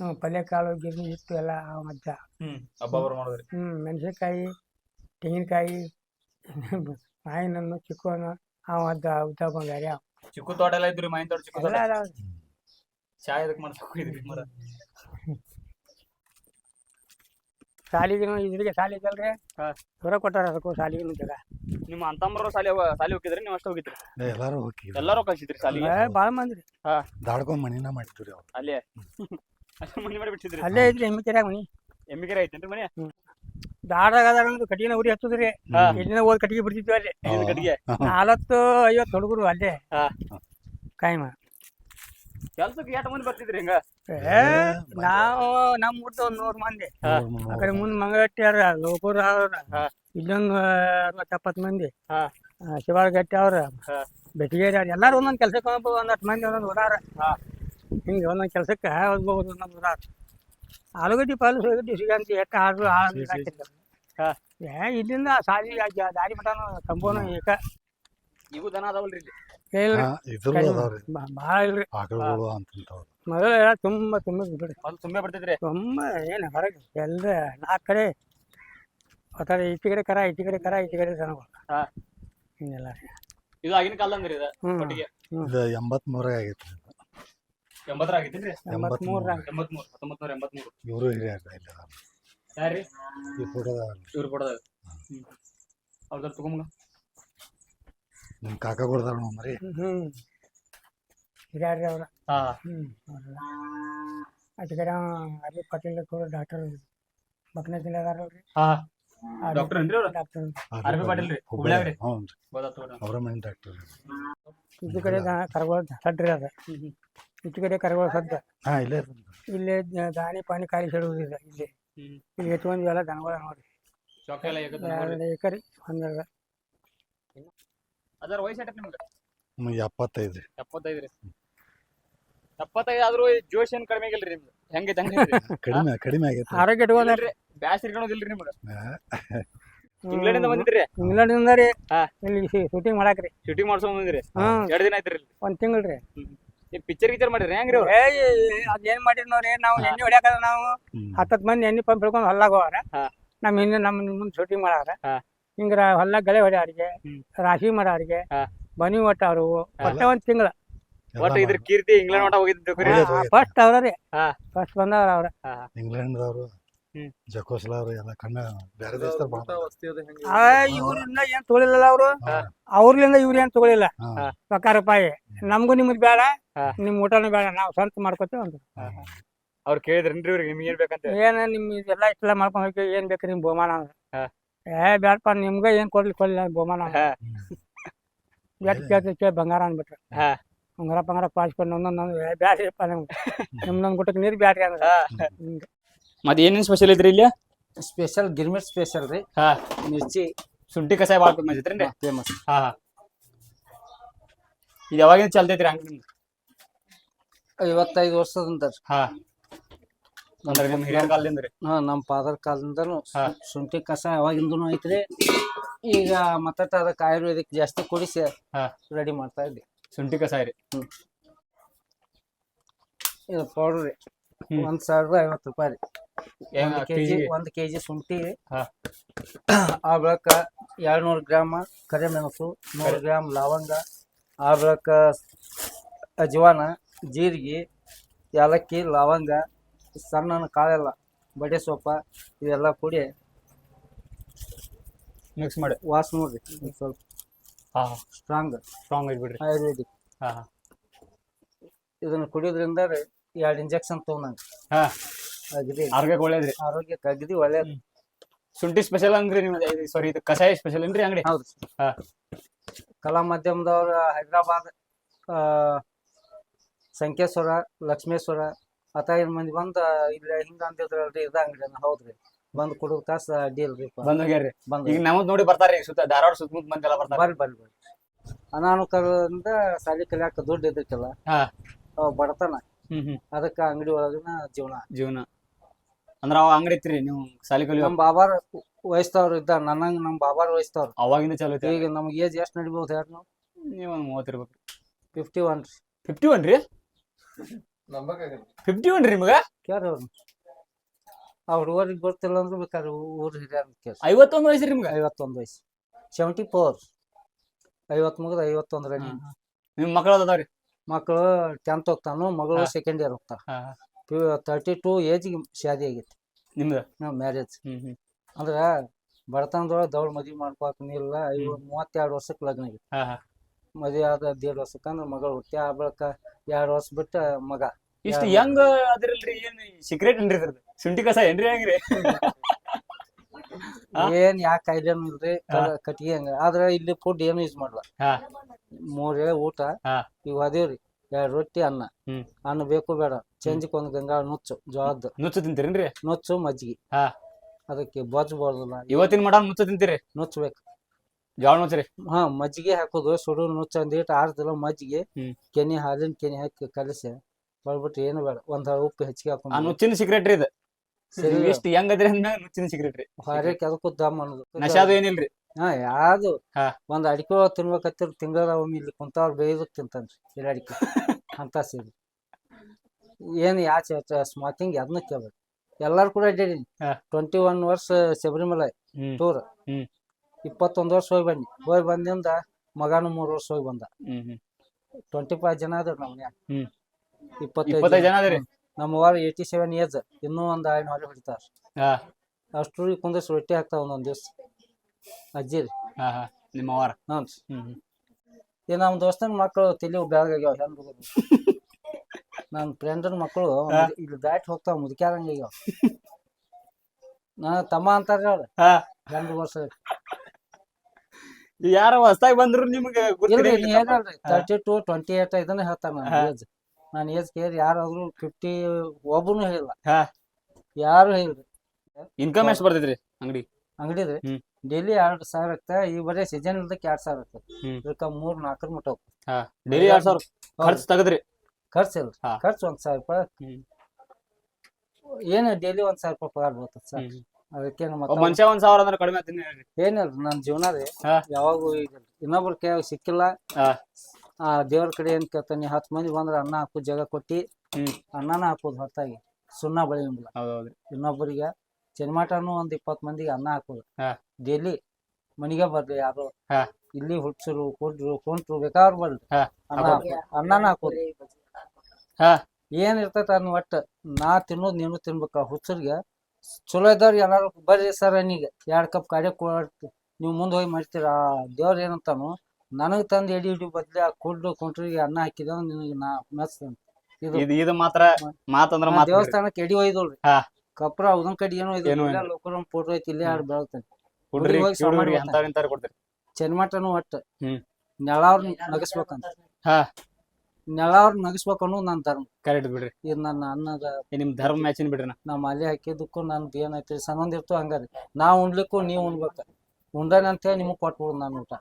ಹ್ಞೂ ಪಲ್ಯ ಕಾಳು ಗಿರ್ನಿ ಇಟ್ಟು ಎಲ್ಲ ಆ ಮಜ್ಜ. ಹ್ಮ್ ಒಬ್ಬೊಬ್ರು ಮಾಡೋದ್ರಿ. ಹ್ಞೂ ಮೆಣಸಿನ್ಕಾಯಿ ತೆಂಗಿನಕಾಯಿ ಮಾವಿನಣ್ಣು ಚಿಕ್ಕವನು ಅವ ಅಂತ ಉದ್ದ ಬಂಗಾರಿ. ಅವ. ಚಿಕ್ಕು ತೋಟ ಎಲ್ಲ ಇದ್ರಿ ಮೈನ್ ತೋಟ ಚಿಕ್ಕು ತೋಟ. ಎಲ್ಲ ಅದಾವ ಚಾ ಇದಕ್ ಮಾಡ್ಸಕ್ ಮರ. ಶಾಲಿಗೆ ಇದ್ರಿಗೆ ಸಾಲಿ ಐತಲ್ರಿ ಹಾ. ದೂರ ಕೊಟ್ಟಾರ ಅದಕ್ಕೂ ಶಾಲಿಗೆ ಜಾಗ. ನಿಮ್ಮ ಅಂತಂಬ್ರ ಸಾಲಿ ಅವ- ಸಾಲಿ ಹೋಗಿದ್ರಿ ನೀವು ಅಷ್ಟು ಹೋಗಿದ್ರಿ? ಎಲ್ಲಾರು ಹೋಗಿ ಎಲ್ಲಾರು ಕಳ್ಸಿದ್ರಿ ಸಾಲಿಗೆ? ಬಾಳ ಮಂದಿ ಹಾ. ದಾಡ್ಕೊಂಡ್ ಮನಿನ ಮಾಡಿದ್ವಿ ರೀ ಅವ್ರು. ಅಲ್ಲೇ? [laughs] ಅಲ್ಲೇ ಮನಿ ಮಾಡಿ ಬಿಟ್ಟಿದ್ರಿ ಅಲ್ಲೇ ಇದ್ರಿ ಎಮ್ಮೆ ಕೆರ್ಯಾಗ ಮನಿ. ಎಮ್ಮಿಗೆರೆ ಐತೇನ್ರಿ ಮನೆ? ಅದಾರ ಕಟ್ಟಿಗೆ ಉರಿ ಹತ್ತದ್ರಿ ಹಾ. ಎಲ್ಲಿನ ಹೋದ್ ಕಟ್ಟಿಗೆ ಬಿಡ್ತಿದ್ವಿ ಅಲ್ಲಿ ಕಟ್ಟಿಗೆ ನಾಲ್ಕು ಐವತ್ತು ಹುಡುಗರು ಅಲ್ಲೇ ಹಾ. ಕಾಯಮ ಕೆಲ್ಸಕ್ಕೆ ಎಷ್ಟು ಮಂದಿ ಬರ್ತಿದ್ರಿ ಹಿಂಗ ಏ ನಾವು ನಮ್ಮ ಊರ್ದ ಒಂದ್ ನೂರ್ ಮಂದಿ. ಆ ಕಡೆ ಮುಂದ್ ಮಂಗಟ್ಟಿ ಅವ್ರ ಲೋಕೂರ್ ಅವ್ರ ಹಾ. ಇಲ್ಲೊಂದು ಅರವತ್ತು ಎಪ್ಪತ್ತು ಮಂದಿ ಹಾ. ಗಟ್ಟಿ ಅವ್ರ ಹಾ. ಬೆಟ್ಟಿಗೇರಿ ಅವ್ರ ಎಲ್ಲಾರು ಒಂದೊಂದ್ ಕೆಲ್ಸಕ್ಕೆ ಒಂದಷ್ಟು ಮಂದಿ ಒಂದೊಂದ್ ಉದಾರ ಹಾ. ಹಿಂಗೆ ಒಂದೊಂದ್ ಕೆಲ್ಸಕ್ಕೆ ಹೋಗ್ಬೋದು ಒಂದೊಂದ್ ಉದಾರ ಆಲೂಗಡ್ಡಿ ಪಾಲು ಸೋಗಡ್ಡಿ ಸಿಗಂತ ಎಕ್ಕ ಹಾಕಿರ್ತಾರೆ. ಹಾ. ಏ ಇಲ್ಲಿಂದ ಸಾಲಿ ಆ ದಾರಿ ಮಠನು ಕಂಬೋನು ಏಕ. ಇವು ದನ ಅದಾವಲ್ರಿ ಇಲ್ಲಿ. ಹೇಳ್ರಿ ಹಾ, ಇದ್ರು ಕಡಿಮೆ. ಅದಾವ್ರಿ. ಬಾ- ಭಾಳ ಇಲ್ರಿ. ಮೊದಲ ತುಂಬ ತುಂಬ ಬಿಡ್ರಿ. ತುಂಬೆ ತುಂಬ ಏನು ಹೊರಗೆ ಎಲ್ಲ ನಾಲ್ಕು ಕಡೆ ಒತ್ತಾರೆ ಈಚೆ ಕಡೆ ಕರ ಈಚೆ ಕಡೆ ಕರ ಈಚೆ ಕಡೆ ದನಗಳು. ಹಾ. ಹಿಂಗೆಲ್ಲ. ಇದು ಆಗಿನ ಕಾಲದಂದ್ರಿ ಇದು ಹ್ಞೂ ಇದು ಎಂಬತ್ ಮೂರಾಗ ಆಗೈತ್ರಿ. ಎಂಬತ್ತರ ಆಗಿತ್ತೇನ್ರಿ ಎಂಬತ್ಮೂರರಾಗ ಎಂಬತ್ಮೂರು ಹತ್ತೊಂಬತ್ ನೂರ ಎಂಬತ್ಮೂರು. ಇವರು ಹಿರಿಯರ್ ಇಲ್ಲಿ ಅದಾರ. ಯಾರ್ರಿ? ಈ ಫೋಟೋದ ಇವ್ರು ಕೊಡೋದ ಅವ್ರ ತಗೊಂಬ ನಿಮ್ ಕಾಕಗೊಳ್ದಾರ ಮರಿ. ಹ್ಮ್ ಹಿರಿಯಾರ್ರಿ ಅವ್ರ. ಹಾ. ಪಾಟೀಲ್ ಡಾಕ್ಟರ್ ಬಕ್ನ ಜಿಲ್ಲೆದಾರಲ್ರಿ ಹಾ. ಡಾಕ್ಟರ್ ಏನ್ರಿ ಅವ್ರು? ಡಾಕ್ಟರ್ ಆರ್ ಬಿ ಪಾಟೀಲ್ ರೀ ಹುಬ್ಳ್ಯಾಗ ಹುಬ್ಳ್ಯಾಗ ರೀ. ಹ್ಞೂ ಗೊತ್ತಾತು ನೋಡ್ರಿ. ಅವರ ಮನೆ ಡಾಕ್ಟರ್ ಈಚೆ ಕಡೆ ಕರಗೋಳ ಸಡ್ರಿ ಅದ. ಕಡೆ ಕರಗೋಳ ಸದ್ದ. ಹಾ ಇಲ್ಲೇ ಇರ್ತಾನೆ. ಇಲ್ಲೇ ದ- ದಾನಿ ಪಾನಿ ಸೆಡುವುದಿಲ್ಲ ಇಲ್ಲಿ. ಹ್ಮ್. ಇಲ್ಲಿ ಎತ್ಕೊಂಡು ಎಲ್ಲ ದನಗಳ ನೋಡ್ರಿ. ಚೊಕ್ಕ ಎಲ್ಲ ಹೇಗತ್ತ ನೋಡ್ರಿ. ಎರಡು ಎಕರೆ ಒಂದೆರಡು ಅದರ ವಯಸ್ಸು ಎಷ್ಟ್ ನಿಮ್ಗೆ ಹ್ಮ್, ಎಪ್ಪತ್ತೈದು ರೀ. ಎಪ್ಪತ್ತೈದು ರೀ. ಎಪ್ಪತ್ತೈದು ಆದ್ರೂ ಜೋಶ್ ಏನ್ ಕಡಿಮೆ ಆಗಿಲ್ರಿ ನಿಮ್ದು? ಹೆಂಗೈತೆ ಹಂಗೈತ್ರಿ [laughs] ಕಡಿಮೆ ಕಡಿಮೆ ಆಗೈತೆ. ಆರೋಗ್ಯ ಇಟ್ಕೊಂಡ್ರಿ. ಬ್ಯಾಸ್ರಿ ಕಾಣೋದಿಲ್ರಿ ನಿಮ್ಗೆ? ಇಂಗ್ಲೆಂಡಿಂದ ಬಂದಿದ್ರಿ? ಇಂಗ್ಲೆಂಡಿಂದ ರೀ. ಹಾ. ಇಲ್ಲಿ ಶೂಟಿಂಗ್ ಮಾಡಾಕ್ರಿ. ಶೂಟಿಂಗ್ ಮಾಡ್ಸೋ ಬಂದಿದ್ರಿ? ಎರಡು ಎರಡ್ ದಿನ ಆಯ್ತ್ರಿ ಇಲ್ಲಿ. ಒಂದ್ ತಿಂಗಳು ರೀ. ಈ ಪಿಕ್ಚರ್ ಗಿಚರ್ ಮಾಡಿರಿ ಹೆಂಗ್ರಿ ಅವ್ರು? ಏ ಅದೇನ್ ಮಾಡಿರಿ ನೋಡ್ರಿ ನಾವು ಎಣ್ಣೆ ಹೊಡಿಯಾಕ ನಾವು. ಹ್ಮ್. ಹತ್ತತ್ತು ಮಂದಿ ಎಣ್ಣೆ ಪಂಪ್ ಹಿಡ್ಕೊಂಡು ಹೊಲ್ಲಾಗ ಹೋಗಾರ. ಹಾ. ನಮ್ಮ ಹಿಂದೆ ನಮ್ಮ ಮುಂದೆ ಶೂಟಿಂಗ್ ಮಾಡಾರ. ಹಾ. ಹಿಂಗ ಹೊಲ ಗಳೆ ಹೊಡ್ಯಾರಿಗೆ ಹ್ಮ್. ರಾಶಿ ಮಾಡಾರಿಗೆ ಹಾ. ಬನಿ ಒಟ್ಟಾರು ಒಟ್ಟ ಒಂದ್ ತಿಂಗಳ. ಒಟ್ಟ ಇದ್ರ ಕೀರ್ತಿ ಇಂಗ್ಲೆಂಡ್ ಮಟ ಹೋಗಿದ್ದು. ಫಸ್ಟ್ ಅವ್ರಿ ಹಾ. ಫಸ್ಟ್ ಬಂದವ್ರ ಅವ್ರ. ಇಂಗ್ಲೆಂಡ್ದವರು. ಹ್ಮ್. ಜಕೋಸ್ಲಾವ್ರು ಎಲ್ಲ ಕಣ್ಣ ಬೇರೆ ದೇಶದಾಗ ಭಾಳ ಆ, ಇವ್ರಿಂದ ಏನ್ ತಗೊಳಿಲ್ಲ ಅವ್ರು. ಅವ್ರಲಿಂದ ಇವ್ರ ಏನ್ ತಗೊಳಿಲ್ಲ. ರೊಕ್ಕ ರೂಪಾಯಿ. ನಮ್ಗೂ ನಿಮ್ದು ಬೇಡ. ನಿಮ್ ಊಟನೂ ಬೇಡ ನಾವ್ ಸ್ವಂತ ಮಾಡ್ಕೊತೇವೆ ಅಂತ ಅವ್ರು ಕೇಳಿದ್ರೇನ್ರಿ ಇವ್ರಿಗೆ ನಿಮ್ಗೆ ಏನ್ ಬೇಕಂತ? ಏನ ನಿಮ್ ಇದೆಲ್ಲ ಇಷ್ಟೆಲ್ಲ ಮಾಡ್ಕೊಂಡ್ ಹೋಗಿ ಏನ್ ಬೇಕು ನಿಮ್ ಬಹುಮಾನ ಅಂದ್ರ ಹಾ. ಏ ಬೇಡಪ್ಪ ನಿಮ್ಗ ಏನ್ ಕೊಡ್ಲಿ ಕೊಡ್ಲಿ ಅಂತ ಬಹುಮಾನ ಹಾ. [laughs] ಬ್ಯಾಟ್ ಕೇಳ್ತಿ ಕೇಳಿ ಬಂಗಾರ ಅಂದ್ಬಿಟ್ರೆ. ಬಂಗಾರ ಬಂಗಾರ ಪಾಸ್ಕೊಂಡು ಒಂದೊಂದು ಏ ನಿಮ್ಗೆ. ನಿಮ್ [laughs] ನಿಮ್ದೊಂದು ಗುಟ್ಟಕ್ಕೆ ನೀರ್ ಬ್ಯಾಡ್ರಿ ಅಂದ್ರೆ ಮತ್ತೆ ಏನೇನ್ ಸ್ಪೆಷಲ್ ಇದ್ರಿ ಇಲ್ಲಿ ಸ್ಪೆಷಲ್ ಗಿರ್ಮಿಟ್ ಸ್ಪೆಷಲ್ ರೀ. ಹಾ. ಮಿರ್ಚಿ. ಶುಂಠಿ ಕಷಾಯ ಭಾಳ ಫೇಮಸ್ ಐತ್ರಿ ಫೇಮಸ್ ಹಾ ಹಾ. ಇದು ಯಾವಾಗಿಂದ ಚಾಲ್ತೈತ್ರಿ ಹಂಗ? ಐವತ್ತೈದು ವರ್ಷದಿಂದ ರೀ. ಹಾ. ಅಂದ್ರೆ ನಿಮ್ ಹಿರಿಯರ ಕಾಲದಿಂದ ರೀ? ಹಾ ನಮ್ಮ ಫಾದರ್ ಕಾಲದಿಂದನು ಹಾ. ಶುಂಠಿ ಕಸ ಯಾವಾಗಿಂದನು ಐತ್ರಿ. ಈಗ ಮತ್ತ ಅದಕ್ಕೆ ಆಯುರ್ವೇದಿಕ್ ಜಾಸ್ತಿ ಕುಡಿಸಿ ಹಾ. ರೆಡಿ ಮಾಡ್ತಾ ಇದ್ದೆ ಶುಂಠಿ ಕಷಾಯ ರೀ? ಇದು ಪೌಡರ್ ರೀ. ಹ್ಮ್. ಒಂದ್ ಸಾವಿರದ ಐವತ್ತು ರೂಪಾಯಿ ರೀ. ಒಂದ್ ಕೆಜಿ ಕೆಜಿ ಒಂದ್ ಕೆಜಿ ಶುಂಠಿ ಹಾ. ಆ ಬಳಕ ಎರಡ್ನೂರು ಗ್ರಾಮ ಕರಿಮೆಣಸು ನೂರು ಗ್ರಾಮ್ ಲವಂಗ ಆ ಬಳಕ ಅಜ್ವಾನ ಜೀರಿಗೆ ಏಲಕ್ಕಿ ಲವಂಗ ಸಣ್ಣ ಕಾಳೆಲ್ಲ ಬಡೆ ಸೊಪ್ಪ ಇವೆಲ್ಲ ಕೂಡಿ ಮಿಕ್ಸ್ ಮಾಡಿ. ವಾಸ್ ನೋಡ್ರಿ ಒಂದ್ ಸ್ವಲ್ಪ. ಹಾ ಸ್ಟ್ರಾಂಗ್ ಸ್ಟ್ರಾಂಗ್ ಆಗಿಬಿಡ್ರಿ. ಬಿಡ್ರಿ ಆಯುರ್ವೇದಿಕ್ ಹಾ ಹಾ. ಇದನ್ನ ಕುಡಿಯೋದ್ರಿಂದ ಎರಡು ಇಂಜೆಕ್ಷನ್ ತೊಗೊಂಡಂಗ. ಹಾ. ಅಗದಿ ಆರೋಗ್ಯಕ್ಕೆ ಒಳ್ಳೇದ್ರಿ. ಆರೋಗ್ಯಕ್ಕೆ ಅಗದಿ ಒಳ್ಳೇದು ಶುಂಠಿ ಸ್ಪೆಷಲ್ ಅಂದ್ರಿ ನಿಮ್ದು ಸಾರಿ ಇದು ಕಷಾಯ ಸ್ಪೆಷಲ್ ಏನ್ರಿ ಅಂಗಡಿ? ಹೌದು. ಹಾ. ಕಲಾ ಮಾಧ್ಯಮದವ್ರ ಹೈದರಾಬಾದ್ ಆ, ಸಂಕೇಶ್ವರ ಲಕ್ಷ್ಮೇಶ್ವರ ಏನ್ ಮಂದಿ ಬಂದ ಇಲ್ಲಿ ಹಿಂಗ ಅಂದಿದ್ರಲ್ರಿ ಇದ ಅಂಗಡಿ ಹೌದ್ರಿ. ಬಂದ್ ಕುಡಿದ ಕಾಸ ಅಡ್ಡಿ ಇಲ್ರಿ ಬಂದ್ ಹೋಗ್ಯಾರ್ರಿ. ಬಂದ್ ಈಗ ನಮಗ್ ನೋಡಿ ಬರ್ತಾರ್ರಿ ಸುತ್ತ ಧಾರವಾಡ ಸುತ್ತಮುತ್ತ ಮಂದಿ ಎಲ್ಲ ಬರ್ತಾರ ಬರ್ರಿ ಬರ್ರಿ ಬರ್ರಿ. ಅನಾನುಕೂಲದಿಂದ ಸಾಲಿ ಕಲಿಯಾಕ ದುಡ್ಡು ಇದ್ದಕ್ಕೆಲ್ಲ ಹಾ. ಅವ್ ಬಡತನ. ಹ್ಮ್ ಹ್ಮ್. ಅದಕ್ಕ ಅಂಗಡಿ ಒಳಗಿನ ಜೀವನ. ಜೀವನ. ಅಂದ್ರ ಅವ ಅಂಗಡಿ ಐತ್ರಿ ನೀವು ಸಾಲಿ ಕಲಿ ನಮ್ ಬಾಬಾರ್ ವಯಸ್ಸವ್ರು ಇದ್ದಾರ ನನ್ನ ನಮ್ ಬಾಬಾರ್ ವಯಸ್ಸವ್ರು ಅವಾಗಿಂದ ಚಾಲು ಐತಿ ಈಗ ನಮ್ಗೆ ಏಜ್ ಎಷ್ಟ್ ನಡಿಬಹುದು ಯಾರು ನಾವು? ನೀವು ಒಂದ್ ಮೂವತ್ತು ಇರ್ಬೇಕು ಫಿಫ್ಟಿ ಒನ್ ರೀ. ಫಿಫ್ಟಿ ಒನ್ ರೀ? ಫಿಫ್ಟಿ ಒನ್ ರೀ ನಿಮ್ಗ? ಕೇಳ್ರಿ ಅವ್ರನ್ನ ಆ ಹುಡುಗರಿಗೆ ಬರ್ತಿಲ್ಲ ಅಂದ್ರೆ ಬೇಕಾದ್ರೆ ಊರ್ ಹಿರಿಯರ್ ಕೇಳಿ ಐವತ್ತೊಂದು ವಯಸ್ಸು ರೀ ನಿಮ್ಗೆ? ಐವತ್ತೊಂದು ವಯಸ್ಸು. ಸೆವೆಂಟಿ ಫೋರ್ ಐವತ್ ಮುಗಿದ ಐವತ್ತೊಂದು ರನ್ನಿಂಗ್ ನಿಮ್ ಮಕ್ಕಳು ಅದಾವ್ರಿ? ಮಕ್ಳು ಟೆಂತ್ ಹೋಗ್ತಾನು ಮಗಳು. ಸೆಕೆಂಡ್ ಇಯರ್ ಹೋಗ್ತಾರ ಹಾ. ತರ್ಟಿ ಟೂ ಏಜ್ಗೆ ಶಾದಿ ಆಗಿತ್ತು. ನಿಮ್ದು? ನಾವು ಮ್ಯಾರೇಜ್ ಹ್ಮ್ ಅಂದ್ರ ಬಡತನದೊಳಗೆ ದೌಡ್ ಮದ್ವಿ ಮಾಡ್ಕೊಳಕಿಲ್ಲ ಐವತ್ ಮೂವತ್ತೆರಡು ವರ್ಷಕ್ಕೆ ಲಗ್ನ ಆಗಿತ್ತು. ಮದುವೆ ಆದ ದೇಡ್ ವರ್ಷಕ್ಕೆ ಅಂದ್ರೆ ಮಗಳು ಹುಟ್ಟಿ ಆ ಬಳಿಕ ಎರಡು ವರ್ಷ ಬಿಟ್ಟು ಮಗ. ಇಷ್ಟು ಹೆಂಗ್ ಅದ್ರಲ್ರಿ ಏನ್ ಸೀಕ್ರೆಟ್ ಏನ್ರಿ ಇದ್ರದ್ದು? ಶುಂಠಿ ಕಸ ಏನ್ರಿ ಹೆಂಗ್ರಿ? ಏನ್ ಯಾಕೆ ಕಾಯಿಲೆನೂ ಇಲ್ರಿ ಕಟ್ಟಿಗೆ ಹಂಗ. ಆದ್ರ ಇಲ್ಲಿ ಫುಡ್ ಏನು ಯೂಸ್ ಮಾಡಲ್ಲ ಮೂರೇ ಊಟ ಇವ್ ಈಗ ಅದೇವ್ರಿ ಎರಡು ರೊಟ್ಟಿ ಅನ್ನ. ಅನ್ನ ಬೇಕು ಬೇಡ. ಚಂಜಿಕ್ ಒಂದ್ ಗಂಗಾಳ ನುಚ್ಚು ಜೋಳದ್ದು ನುಚ್ಚು ತಿಂತೀರೇನ್ರಿ? ನುಚ್ಚು ಮಜ್ಜಿಗೆ. ಹಾ. ಅದಕ್ಕೆ ಬೊಜ್ಜು ಬರೋದಿಲ್ಲ ಇವತ್ತಿನ ಮಾಡ ನುಚ್ಚು ತಿಂತೀರಿ? ನುಚ್ಚಬೇಕು. ಜೋಳ ನುಚ್ಚರಿ? ಹಾ ಮಜ್ಜಿಗೆ ಹಾಕೋದು ಸುಡು ನುಚ್ಚು ಅಂದಿಟ್ಟು ಆರ್ದಿಲ್ಲ ಮಜ್ಜಿಗೆ ಹ್ಮ್. ಕೆನೆ ಹಾಲಿನ ಕೆನೆ ಹಾಕಿ ಕಲಸಿ ಹೊಳ್ಬಿಟ್ಟು ಏನು ಬೇಡ ಒಂದ್ ಉಪ್ಪು ಹೆಚ್ಚಿಗೆ ಆ ಹಾಕೊಂಡು ನುಚ್ಚಿನ ಸಿಗರೇಟ್ ರೀ ಇದು. ಸರಿ. ಎಷ್ಟ್ ಹೆಂಗ್ ಯಂಗ್ ಅದ್ರಿ ಅಂದ್ಮ್ಯಾಗ ನುಚ್ಚಿನ ಸಿಗರೇಟ್ ರೀ. ಹೊರಕ್ಕೆ ಅದಕ್ಕೂ ದಮ್ ಅನ್ನೋದು. ನಶಾದು ಏನಿಲ್ರಿ? ಹಾ ಯಾವ್ದು? ಹಾ. ಒಂದ್ ಅಡಿಕೆ ತಿನ್ಬೇಕತ್ತಿರ ತಿಂಗಳ ಒಮ್ಮೆ ಇಲ್ಲಿ ಕುಂತವ್ರ ಬೇಯದಕ್ ತಿಂತಾನ್ರಿ ಇಲ್ಲಿ ಅಡಿಕೆ. [laughs] ಅಂತ ಸೇರಿ. ಏನ್ ಯಾಚೆ ಸ್ಮಾಕಿಂಗ್ ಅದನ್ನ ಕೇಳ್ಬೇಕು. ಎಲ್ಲಾರು ಕೂಡ ಅಡ್ಡಾಡೀನಿ ಹಾ. ಟ್ವೆಂಟಿ ಒನ್ ವರ್ಷ ಶಬರಿಮಲೆ ಹ್ಮ್. ಟೂರ್ ಹ್ಮ್. ಇಪ್ಪತ್ತೊಂದ್ ವರ್ಷ ಹೋಗಿ ಬನ್ನಿ ಹೋಗಿ ಬಂದಿಂದ ಮಗನು ಮೂರು ವರ್ಷ ಹೋಗಿ ಬಂದ. ಹ್ಮ್ ಹ್ಮ್. ಟ್ವೆಂಟಿ ಫೈವ್ ಜನ ಅದ್ರ ನಮ್ಮ ಮನ್ಯಾಗ ಹ್ಮ್. ಇಪ್ಪತ್ತೈದು ಇಪ್ಪತ್ತೈದು ಜನ ಅದ್ರಿ ನಮ್ಮ ವಾರ ಏಯ್ಟಿ ಸೆವೆನ್ ಏಜ್ ಇನ್ನೂ ಒಂದ್ ಆಯ್ನ ಹೊರಗೆ ಹೊಡಿತಾರ. ಹಾ. ಅಷ್ಟು ಕುಂದಿಸಿ ರೊಟ್ಟಿ ಹಾಕ್ತಾವ ಒಂದೊಂದ್ ದಿವ್ಸ. ಅಜ್ಜಿ ರೀ. ಹಾ ಹಾ. ನಿಮ್ಮ ವಾರ ಹ್ಞೂ ಹ್ಮ್ ಹ್ಮ್. ಈ ನಮ್ಮ ದೋಸ್ತನ ಮಕ್ಕಳು ತಲೆ ಬೆಳಗಾಗ್ಯಾವ ಹೆಂಗ್ [laughs] ನನ್ನ ಫ್ರೆಂಡ್ ಮಕ್ಕಳು. ಇಲ್ಲಿ ದಾಟಿ ಹೋಗ್ತಾವ ಮುದುಕ್ಯಾರಂಗ ಈಗ. ನನ್ನ ತಮ್ಮ ಅಂತಾರ ಅವ್ರ. ಹಾ. ಗಂಡು ವರ್ಷ ಯಾರ ಹೊಸ್ದಾಗಿ ಬಂದ್ರು ನಿಮ್ಗೆ ಇಲ್ರಿ ನೀ ಏನಲ್ರಿ ತರ್ಟಿ ಟು ಟ್ವೆಂಟಿ ಏಟ್ ಇದನ್ನ ಹೇಳ್ತಾರ ನನ್ನ ಏಜ್ ನಾನು ಏಜ್ ಕೇಳಿ ಯಾರಾದ್ರೂ ಫಿಫ್ಟಿ ಒಬ್ಬನು ಹೇಳಿಲ್ಲ. ಹಾ. ಯಾರು ಹೇಳ್ರಿ ಇನ್ಕಮ್ ಎಷ್ಟು ಬರ್ತೈತ್ರಿ ಅಂಗಡಿ? ಅಂಗಡಿದ್ರಿ ಹ್ಮ್. ಡೈಲಿ ಎರಡ್ ಸಾವಿರ ಆಗ್ತ ಈ ಬರೀ ಸೀಸನ್ ಇಲ್ದಕ್ಕೆ ಎರಡ್ ಸಾವಿರ ಆಗ್ತದೆ ಹ್ಮ್. ಇದಕ್ಕ ಮೂರ್ ನಾಲ್ಕರ ಮಟ್ಟ ಹೋಗ್ತದೆ. ಡೈಲಿ ಎರಡ್ ಸಾವಿರ ಖರ್ಚು ತೆಗದ್ರಿ. ಖರ್ಚು ಇಲ್ಲ ಹಾ. ಖರ್ಚು ಒಂದ್ ಸಾವಿರ ರೂಪಾಯಿ ಹ್ಮ್. ಏನು ಡೈಲಿ ಒಂದ್ ಸಾವಿರ ರೂಪಾಯಿ ಪಗಾರ ಬರ್ತದ ಸರ್ ಹ್ಮ್. ಅದಕ್ಕೆ ನಮ್ಮ ಒಬ್ಬ ಮನುಷ್ಯ ಒಂದ್ ಸಾವಿರ ಅಂದ್ರೆ ಕಡಿಮೆ ಆತೀನಿ ಹೇಳ್ರಿ ಏನಿಲ್ಲ ನನ್ನ ಜೀವನ ರೀ ಹಾ. ಯಾವಾಗೂ ಈಗ ಇನ್ನೊಬ್ರ ಕೈ ಸಿಕ್ಕಿಲ್ಲ ಹಾ. ಆ ದೇವ್ರ ಕಡೆ ಏನ್ ಕೇಳ್ತಾನೆ ಹತ್ತು ಮಂದಿ ಬಂದ್ರ ಅನ್ನ ಹಾಕೋದ್ ಜಾಗ ಕೊಟ್ಟಿ ಹ್ಮ್. ಅನ್ನನ ಹಾಕೋದು ಹೊರತಾಗಿ ಸುಣ್ಣ ಬೆಳೆಯಂಗಿಲ್ಲ ಹೌದೌದ್ರಿ ಇನ್ನೊಬ್ಬರಿಗೆ ಚನ್ಮಾಟನು ಒಂದ್ ಇಪ್ಪತ್ ಮಂದಿಗೆ ಅನ್ನ ಹಾಕೋದು ಹಾ. ಡೈಲಿ ಮನಿಗೆ ಬರ್ಲಿ ಯಾರು ಹಾ. ಇಲ್ಲಿ ಹುಡ್ಸರು ಕೊಟ್ರು ಕುಂಟ್ರು ಬೇಕಾದ್ರು ಬರ್ಲಿ ಹಾ, ಅನ್ನ. ಹಾಕೋದು. ಅನ್ನನ ಹಾಕೋದು ಹಾ. ಏನ್ ಇರ್ತೈತ ಅದನ್ನ ಒಟ್ಟ ನಾ ತಿನ್ನೋದ್ ನೀನು ತಿನ್ಬೇಕ ಹುಚ್ಚರಿಗೆ ಚಲೋ ಇದ್ದವ್ರ ಎಲ್ಲಾರು ಬರ್ರಿ ಸರ್ ನೀಗ ಎರಡ್ ಕಪ್ ಕಾಡೆ ಕೊಡ್ತಿ ನೀವು ಮುಂದೆ ಹೋಗಿ ಮಾಡ್ತೀರಾ ದೇವ್ರ ಏನಂತಾನು ನನಗ್ ತಂದ್ ಎಡಿ ಹಿಡಿ ಬದ್ಲಿ ಆ ಕುಡ್ಡು ಕುಂಟ್ರಿಗೆ ಅನ್ನ ಹಾಕಿದ ನಿನಗೆ ನಾ ಮೆಚ್ತೇನೆ ಇದು ಇದು ಇದು ಮಾತ್ರ ಮಾತಂದ್ರ ಮಾತು ದೇವಸ್ಥಾನಕ್ಕೆ ಎಡಿ ಒಯ್ದೋಳ್ರಿ ಹಾ. ಕಪ್ರ ಉದನ್ ಕಡಿ ಏನೋ ಏನೂ. ಲೋಕರಂ ಫೋಟೋ ಐತಿ ಇಲ್ಲೇ ಆಡ್ ಬೆಳಗ್ತಾನೆ ಹುಡ್ರಿ ಹೋಗಿ ಸಾಮಾನ್ ಹುಡುಗರಿಗೆ ಬರ್ತಾನೆ. ಅಂತಾವ್ ಇಂತಾವ್ ಕೊಡ್ತೀರಿ ಚನ್ಮಟನು ಒಟ್ಟ ಹ್ಮ್. ನೆಳವ್ರ ನಗಸ್ಬೇಕಂತ ಹಾ. ನೆಳವ್ರ ನಗಸ್ಬೇಕು ಅನ್ನೋದು ನನ್ನ ಧರ್ಮ. ಕರೆಕ್ಟ್ ಬಿಡ್ರಿ. ಇದು ನನ್ನ ಅನ್ನದ ನಿಮ್ ಧರ್ಮ ಮ್ಯಾಚಿನ ಬಿಡ್ರಿ ನಾ? ನಾ ಮಾಲೆ ಹಾಕಿದ್ದಕ್ಕೂ ನಂದು ಏನೈತಿ ಸಂಬಂಧ ಇರ್ತು ಹಂಗಾರಿ ನಾ ಉಣ್ಲಿಕ್ಕೂ ನೀವ್ ಉಣ್ಬೇಕ. ಉಂಡಾನ ಅಂತ ಹೇಳಿ ನಿಮಗ್ ಕೊಟ್ಬಿಡು ನಾನು ಊಟ.